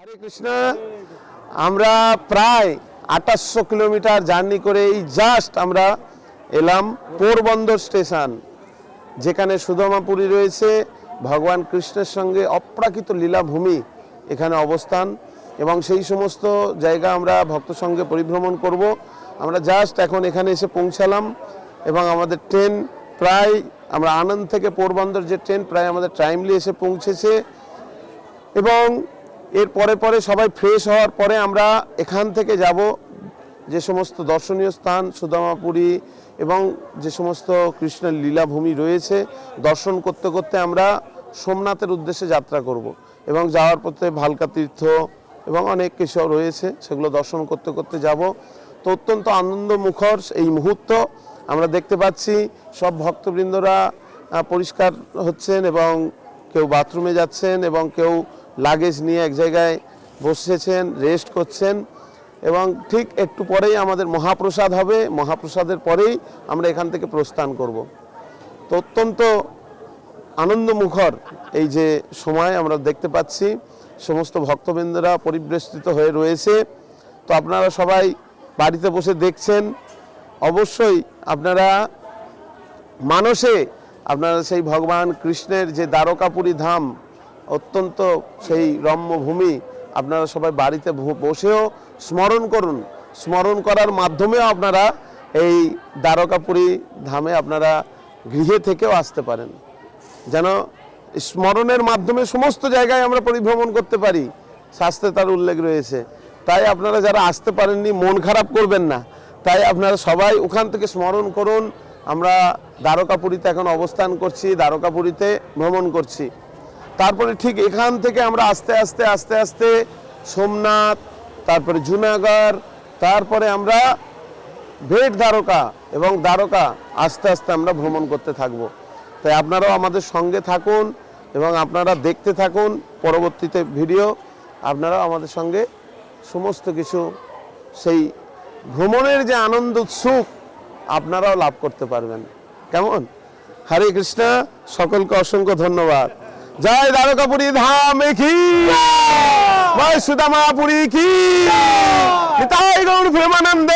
হরে কৃষ্ণ। আমরা প্রায় আঠাশশো কিলোমিটার জার্নি করে এই জাস্ট আমরা এলাম পোরবন্দর স্টেশন, যেখানে সুধমাপুরী রয়েছে, ভগবান কৃষ্ণের সঙ্গে অপ্রাকৃত লীলাভূমি এখানে অবস্থান এবং সেই সমস্ত জায়গা আমরা ভক্ত সঙ্গে পরিভ্রমণ করব। আমরা জাস্ট এখন এখানে এসে পৌঁছালাম এবং আমাদের ট্রেন প্রায়, আমরা আনন্দ থেকে পোরবন্দর যে ট্রেন প্রায় আমাদের টাইমলি এসে পৌঁছেছে এবং এর পরে পরে সবাই ফ্রেশ হওয়ার পরে আমরা এখান থেকে যাব যে সমস্ত দর্শনীয় স্থান, সুদামাপুরী এবং যে সমস্ত কৃষ্ণের লীলাভূমি রয়েছে, দর্শন করতে করতে আমরা সোমনাথের উদ্দেশ্যে যাত্রা করব এবং যাওয়ার পথে ভালকা তীর্থ এবং অনেক কিছু রয়েছে, সেগুলো দর্শন করতে করতে যাব। তো অত্যন্ত আনন্দ মুখর এই মুহূর্ত। আমরা দেখতে পাচ্ছি সব ভক্তবৃন্দরা পরিষ্কার হচ্ছেন এবং কেউ বাথরুমে যাচ্ছেন এবং কেউ লাগেজ নিয়ে এক জায়গায় বসেছেন রেস্ট করছেন এবং ঠিক একটু পরেই আমাদের মহাপ্রসাদ হবে। মহাপ্রসাদের পরেই আমরা এখান থেকে প্রস্থান করব। তো অত্যন্ত আনন্দমুখর এই যে সময় আমরা দেখতে পাচ্ছি। সমস্ত ভক্তবৃন্দরা পরিবেষ্টিত হয়ে রয়েছে। তো আপনারা সবাই বাড়িতে বসে দেখছেন। অবশ্যই আপনারা মানসে আপনারা সেই ভগবান কৃষ্ণের যে দ্বারকাপুরী ধাম অত্যন্ত সেই রম্যভূমি। আপনারা সবাই বাড়িতে বসেও স্মরণ করুন। স্মরণ করার মাধ্যমেও আপনারা এই দ্বারকাপুরী ধামে আপনারা গৃহে থেকেও আসতে পারেন। যেন স্মরণের মাধ্যমে সমস্ত জায়গায় আমরা পরিভ্রমণ করতে পারি। শাস্ত্রে তার উল্লেখ রয়েছে। তাই আপনারা যারা আসতে পারেননি, মন খারাপ করবেন না। তাই আপনারা সবাই ওখান থেকে স্মরণ করুন। আমরা দ্বারকাপুরীতে এখন অবস্থান করছি, দ্বারকাপুরীতে ভ্রমণ করছি। তারপরে ঠিক এখান থেকে আমরা আস্তে আস্তে আস্তে আস্তে সোমনাথ, তারপরে জুনাগড়, তারপরে আমরা ভেট দ্বারকা এবং দ্বারকা আস্তে আস্তে আমরা ভ্রমণ করতে থাকব। তাই আপনারাও আমাদের সঙ্গে থাকুন এবং আপনারা দেখতে থাকুন পরবর্তীতে ভিডিও। আপনারাও আমাদের সঙ্গে সমস্ত কিছু সেই ভ্রমণের যে আনন্দ, উৎসুক আপনারাও লাভ করতে পারবেন। কেমন? হরে কৃষ্ণা, সকলকে অসংখ্য ধন্যবাদ। জয় দ্বারকাপুরী ধাম কি জয়। সুদামাপুরী কি নিতাই গৌর প্রেমানন্দে